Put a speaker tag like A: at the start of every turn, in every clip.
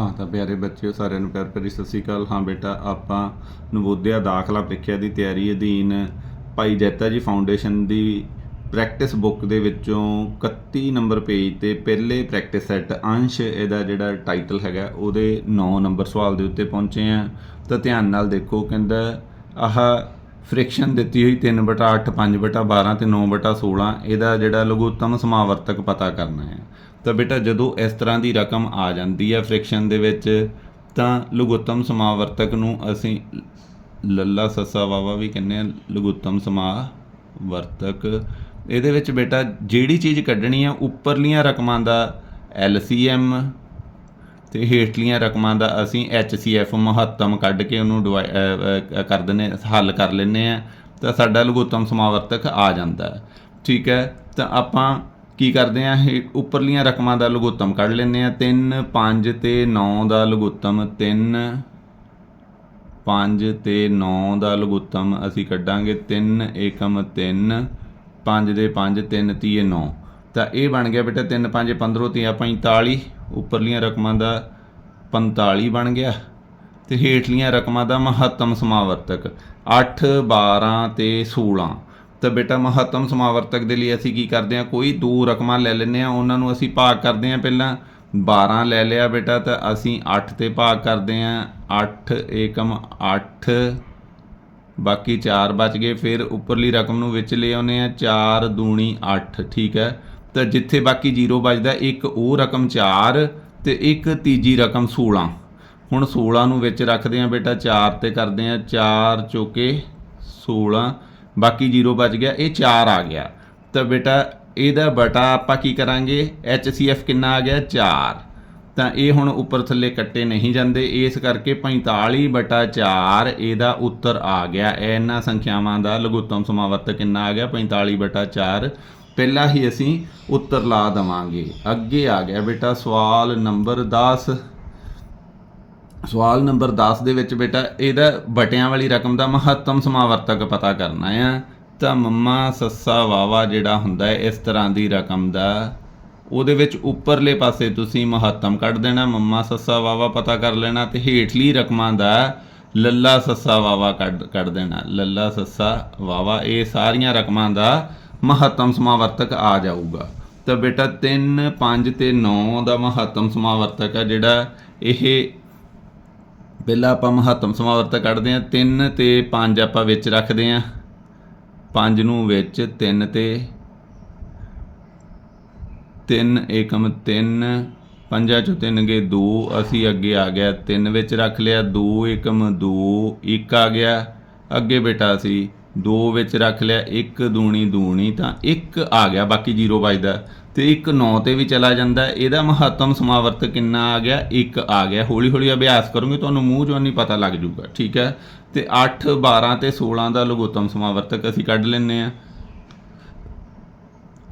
A: ਹਾਂ, ਤਾਂ ਪਿਆਰੇ ਬੱਚਿਓ, ਸਾਰਿਆਂ ਨੂੰ ਪਿਆਰ ਭਰੀ ਸਤਿ ਸ਼੍ਰੀ ਅਕਾਲ। ਹਾਂ ਬੇਟਾ, ਆਪਾਂ ਨਵੋਦਿਆ ਦਾਖਲਾ ਪ੍ਰੀਖਿਆ ਦੀ ਤਿਆਰੀ ਅਧੀਨ ਭਾਈ ਜੈਤਾ ਜੀ ਫਾਊਂਡੇਸ਼ਨ ਦੀ ਪ੍ਰੈਕਟਿਸ ਬੁੱਕ ਦੇ ਵਿੱਚੋਂ 31 ਨੰਬਰ ਪੇਜ ਤੇ ਪਹਿਲੇ ਪ੍ਰੈਕਟਿਸ ਸੈੱਟ ਅੰਸ਼ ਇਹਦਾ ਜਿਹੜਾ ਟਾਈਟਲ ਹੈਗਾ, ਉਹਦੇ 9 ਨੰਬਰ ਸਵਾਲ ਦੇ ਉੱਤੇ ਪਹੁੰਚੇ ਆ ਤਾਂ ਧਿਆਨ ਨਾਲ ਦੇਖੋ, ਕਹਿੰਦਾ, ਆਹ ਫ੍ਰਿਕਸ਼ਨ ਦਿੱਤੀ ਹੋਈ 3/8 5/12 ਤੇ 9/16 ਇਹਦਾ ਜਿਹੜਾ ਲਘੁੱਤਮ ਸਮਾਵਰਤਕ ਪਤਾ ਕਰਨਾ ਹੈ। ਤਾਂ ਬੇਟਾ ਜਦੋਂ ਇਸ ਤਰ੍ਹਾਂ ਦੀ ਰਕਮ ਆ ਜਾਂਦੀ ਹੈ ਫ੍ਰਿਕਸ਼ਨ ਦੇ ਵਿੱਚ, ਤਾਂ ਲਘੁੱਤਮ ਸਮਾਵਰਤਕ ਨੂੰ ਅਸੀਂ ਲੱਲਾ ਸੱਸਾ ਵਾਵਾ ਵੀ ਕਹਿੰਦੇ ਆ ਲਘੁੱਤਮ ਸਮਾਵਰਤਕ। ਇਹਦੇ ਵਿੱਚ ਬੇਟਾ ਜਿਹੜੀ ਚੀਜ਼ ਕੱਢਣੀ ਆ, ਉੱਪਰਲੀਆਂ ਰਕਮਾਂ ਦਾ LCM ਤੇ ਹੇਠਲੀਆਂ ਰਕਮਾਂ ਦਾ ਅਸੀਂ HCF ਮਹੱਤਮ ਕੱਢ ਕੇ ਉਹਨੂੰ ਡਿਵਾਈ- ਕਰ ਦਿੰਨੇ ਹੱਲ ਕਰ ਲੈਂਦੇ ਆ ਤਾਂ ਸਾਡਾ ਲਘੁੱਤਮ ਸਮਾਵਰਤਕ ਆ ਜਾਂਦਾ ਠੀਕ ਹੈ, ਤਾਂ ਆਪਾਂ ਕੀ ਕਰਦੇ ਆ ਇਹ ਉੱਪਰਲੀਆਂ ਰਕਮਾਂ ਦਾ ਲਘੁੱਤਮ ਕੱਢ ਲੈਂਦੇ ਆ। 3 5 ਤੇ 9 ਦਾ ਲਘੁੱਤਮ 3 5 ਤੇ 9 ਦਾ ਲਘੁੱਤਮ ਅਸੀਂ ਕੱਢਾਂਗੇ। 3 ਏਕਮ 3 5 ਦੇ 5 3 ਤੀਏ 9 ਤਾਂ ਇਹ ਬਣ ਗਿਆ ਬੇਟਾ 3 5 15 ਤੀਆ 45 ਉੱਪਰਲੀਆਂ ਰਕਮਾਂ ਦਾ 45 ਬਣ ਗਿਆ। ਤੇ ਹੇਠਲੀਆਂ ਰਕਮਾਂ ਦਾ ਮਹੱਤਮ ਸਮਾਵਰਤਕ। 8 12 ਤੇ 16 ਤਾਂ ਬੇਟਾ ਮਹੱਤਮ ਸਮਾਵਰਤਕ ਦੇ ਲਈ ਅਸੀਂ ਕੀ ਕਰਦੇ ਹਾਂ? ਕੋਈ ਦੋ ਰਕਮਾਂ ਲੈ ਲੈਂਦੇ ਆ ਉਹਨਾਂ ਨੂੰ ਅਸੀਂ ਭਾਗ ਕਰਦੇ ਹਾਂ ਪਹਿਲਾਂ। 12 ਲੈ ਲਿਆ ਬੇਟਾ ਤਾਂ ਅਸੀਂ 8 ਤੇ ਭਾਗ ਕਰਦੇ ਹਾਂ। 8 ਏਕਮ 8 ਬਾਕੀ 4 ਬਚ ਗਏ। ਫਿਰ ਉੱਪਰਲੀ ਰਕਮ ਨੂੰ ਵਿੱਚ ਲੈ ਆਉਨੇ ਆ 4 ਦੂਣੀ 8 ਠੀਕ ਹੈ? ਤਾਂ ਜਿੱਥੇ ਬਾਕੀ 0 ਬਚਦਾ, ਇੱਕ ਉਹ ਰਕਮ 4 ਤੇ ਇੱਕ ਤੀਜੀ ਰਕਮ 16 ਹੁਣ 16 ਨੂੰ ਵਿੱਚ ਰੱਖਦੇ ਆ ਬੇਟਾ। 4 ਤੇ ਕਰਦੇ ਆ 4 ਚੋਕੇ 16 ਬਾਕੀ 0 ਬਚ ਗਿਆ, ਇਹ 4 ਆ ਗਿਆ। ਤਾਂ ਬੇਟਾ, ਇਹਦਾ ਬਟਾ ਆਪਾਂ ਕੀ ਕਰਾਂਗੇ? HCF ਕਿੰਨਾ ਆ ਗਿਆ? 4 ਤਾਂ ਇਹ ਹੁਣ ਉੱਪਰ ਥੱਲੇ ਕੱਟੇ ਨਹੀਂ ਜਾਂਦੇ। ਇਸ ਕਰਕੇ 45 ਬਟਾ 4 ਇਹਦਾ ਉੱਤਰ ਆ ਗਿਆ। ਇਹਨਾਂ ਸੰਖਿਆਵਾਂ ਦਾ ਲਘੁੱਤਮ ਸਮਾਵਰਤਕ ਕਿੰਨਾ ਆ ਗਿਆ? 45 ਬਟਾ 4 ਪਹਿਲਾਂ ਹੀ ਅਸੀਂ ਉੱਤਰ ਲਾ ਦਵਾਂਗੇ। ਅੱਗੇ ਆ ਗਿਆ ਬੇਟਾ ਸਵਾਲ ਨੰਬਰ 10 ਸਵਾਲ ਨੰਬਰ 10 ਦੇ ਵਿੱਚ ਬੇਟਾ, ਇਹਦਾ ਬਟਿਆਂ ਵਾਲੀ ਰਕਮ ਦਾ ਮਹੱਤਮ ਸਮਾਵਰਤਕ ਪਤਾ ਕਰਨਾ ਆ। ਤਾਂ ਮੰਮਾ, ਸੱਸਾ ਵਾਵਾ ਜਿਹੜਾ ਹੁੰਦਾ ਹੈ, ਇਸ ਤਰ੍ਹਾਂ ਦੀ ਰਕਮ ਦਾ, ਉਹਦੇ ਵਿੱਚ ਉੱਪਰਲੇ ਪਾਸੇ ਤੁਸੀਂ ਮਹੱਤਮ ਕੱਢ ਦੇਣਾ, ਮੰਮਾ, ਸੱਸਾ ਵਾਵਾ ਪਤਾ ਕਰ ਲੈਣਾ ਤੇ ਹੇਠਲੀ ਰਕਮਾਂ ਦਾ ਲੱਲਾ, ਸੱਸਾ ਵਾਵਾ ਕੱਢ ਕੱਢ ਦੇਣਾ। ਲੱਲਾ, ਸੱਸਾ ਵਾਵਾ ਇਹ ਸਾਰੀਆਂ ਰਕਮਾਂ ਦਾ ਮਹੱਤਮ ਸਮਾਵਰਤਕ ਆ ਜਾਊਗਾ। ਤਾਂ ਬੇਟਾ 3 5 ਤੇ 9 ਦਾ ਮਹੱਤਮ ਸਮਾਵਰਤਕ ਹੈ ਜਿਹੜਾ ਇਹ ਪਹਿਲਾਂ ਆਪਾਂ ਮਹੱਤਮ ਸਮਾਵਰਤਕ ਕੱਢਦੇ ਹਾਂ। 3 ਤੇ 5 ਆਪਾਂ ਵਿੱਚ ਰੱਖਦੇ ਹਾਂ। 5 ਨੂੰ ਵਿੱਚ 3 ਤੇ 3 ਏਕਮ 3 ਪੰਜਾਂ ਚੋਂ 3 ਗਏ 2 ਅਸੀਂ ਅੱਗੇ ਆ ਗਿਆ। 3 ਵਿੱਚ ਰੱਖ ਲਿਆ। 2 ਏਕਮ 2 1 ਆ ਗਿਆ। ਅੱਗੇ ਬੇਟਾ ਅਸੀਂ 2 ਵਿੱਚ ਰੱਖ ਲਿਆ। 1 ਦੂਣੀ ਦੂਣੀ ਤਾਂ 1 ਆ ਗਿਆ। ਬਾਕੀ 0 ਬਚਦਾ ਤੇ ਇੱਕ 9 ਤੇ ਵੀ ਚਲਾ ਜਾਂਦਾ ਇਹਦਾ ਮਹੱਤਮ ਸਮਾਵਰਤਕ ਕਿੰਨਾ ਆ ਗਿਆ? 1 ਆ ਗਿਆ। ਹੌਲੀ ਹੌਲੀ ਅਭਿਆਸ ਕਰੋਗੇ ਤੁਹਾਨੂੰ ਮੂੰਹ ਚੋਂ ਨਹੀਂ ਪਤਾ ਲੱਗ ਜੂਗਾ, ਠੀਕ ਹੈ? ਤੇ 8 12 ਤੇ 16 ਦਾ ਲਘੁੱਤਮ ਸਮਾਵਰਤਕ ਅਸੀਂ ਕੱਢ ਲੈਂਦੇ ਆ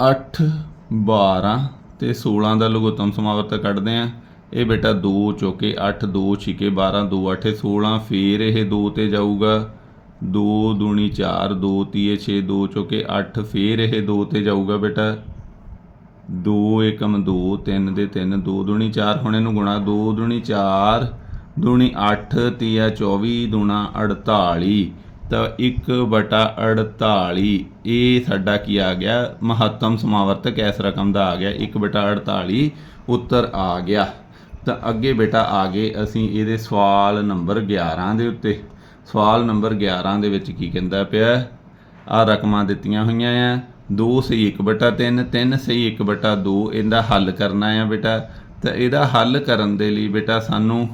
A: 8 12 ਤੇ 16 ਦਾ ਲਘੁੱਤਮ ਸਮਾਵਰਤਕ ਕੱਢਦੇ ਆ ਇਹ ਬੇਟਾ 2 ਚੋਕੇ 8 2 ਛਿਕੇ 12 2 8 16 ਫੇਰ ਇਹ 2 ਤੇ ਜਾਊਗਾ। 2 ਦੂਣੀ 4 2 ਤੀਏ 6 2 ਚੋਕੇ 8 ਫੇਰ ਇਹ 2 ਤੇ ਜਾਊਗਾ ਬੇਟਾ। 2 ਏਕਮ 2 3 ਦੇ 3 2 ਦੂਣੀ 4 ਹੁਣ ਇਹਨੂੰ ਗੁਣਾ 2 ਦੂਣੀ 4 ਦੂਣੀ 8 ਤੀਆ 24 ਦੂਣਾ 48 ਤਾਂ 1 ਬਟਾ 48 ਇਹ ਸਾਡਾ ਕੀ ਆ ਗਿਆ? ਮਹੱਤਮ ਸਮਾਵਰਤਕ ਇਸ ਰਕਮ ਦਾ ਆ ਗਿਆ 1 ਬਟਾ 48 ਉੱਤਰ ਆ ਗਿਆ। ਤਾਂ ਅੱਗੇ ਬੇਟਾ ਆ ਗਏ ਅਸੀਂ ਇਹਦੇ ਸਵਾਲ ਨੰਬਰ 11 ਦੇ ਉੱਤੇ। ਸਵਾਲ ਨੰਬਰ 11 ਦੇ ਵਿੱਚ ਕੀ ਕਹਿੰਦਾ ਪਿਆ? ਆ ਰਕਮਾਂ ਦਿੱਤੀਆਂ ਹੋਈਆਂ ਆ। 2 ਸਹੀ 1 ਬਟਾ 3 3 ਸਹੀ 1 ਬਟਾ 2 ਇਹਦਾ ਹੱਲ ਕਰਨਾ ਆ ਬੇਟਾ। ਤਾਂ ਇਹਦਾ ਹੱਲ ਕਰਨ ਦੇ ਲਈ ਬੇਟਾ ਸਾਨੂੰ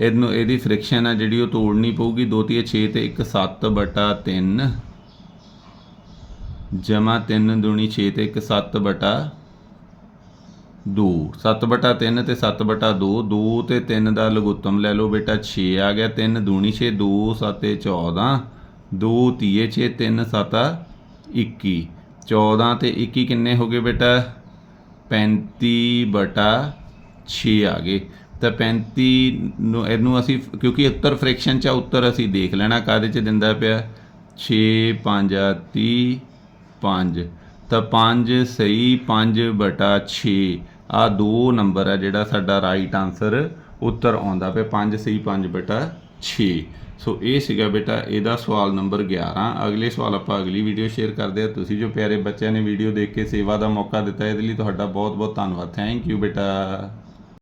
A: ਇਹਨੂੰ, ਇਹਦੀ ਫ੍ਰਿਕਸ਼ਨ ਆ ਜਿਹੜੀ ਉਹ ਤੋੜਨੀ ਪਊਗੀ। 2 3 6 ਤੇ 1 7 ਬਟਾ 3 ਜਮਾ 3 ਦੂਣੀ 6 ਤੇ 1 7 ਬਟਾ 2 7 ਬਟਾ 3 ਤੇ 7 ਬਟਾ 2 2 ਤੇ 3 ਦਾ ਲਘੁੱਤਮ ਲੈ ਲਓ ਬੇਟਾ। 6 ਆ ਗਿਆ 3 ਦੂਣੀ 6 2 7 14 2 ਤੀਏ 6 3 7 21 14 ਤੇ 21 ਕਿੰਨੇ ਹੋ ਗਏ ਬੇਟਾ? 35 ਬਟਾ 6 ਆ ਗਏ। ਤਾਂ 35 ਨੂੰ, ਇਹਨੂੰ ਅਸੀਂ, ਕਿਉਂਕਿ ਉੱਤਰ ਫ੍ਰਿਕਸ਼ਨ ਚ ਆ, ਉੱਤਰ ਅਸੀਂ ਦੇਖ ਲੈਣਾ ਕਾਦੇ ਚ ਦਿੰਦਾ ਪਿਆ? 6 5 30 5 ਤਾਂ 5 ਸਹੀ 5 ਬਟਾ 6 ਆ ਦੋ ਨੰਬਰ ਆ ਜਿਹੜਾ ਸਾਡਾ ਰਾਈਟ ਆਨਸਰ ਉੱਤਰ ਆਉਂਦਾ ਪਿਆ। 5 ਸਹੀ 5 ਬਟਾ 6 ਸੋ ਇਹ ਸੀਗਾ ਬੇਟਾ, ਇਹਦਾ ਸਵਾਲ ਨੰਬਰ 11 ਅਗਲੇ ਸਵਾਲ ਆਪਾਂ ਅਗਲੀ ਵੀਡੀਓ ਸ਼ੇਅਰ ਕਰਦੇ ਆ ਤੁਸੀਂ ਜੋ ਪਿਆਰੇ ਬੱਚਿਆਂ ਨੇ ਵੀਡੀਓ ਦੇਖ ਕੇ ਸੇਵਾ ਦਾ ਮੌਕਾ ਦਿੱਤਾ, ਇਹਦੇ ਲਈ ਤੁਹਾਡਾ ਬਹੁਤ ਬਹੁਤ ਧੰਨਵਾਦ। ਥੈਂਕ ਯੂ ਬੇਟਾ।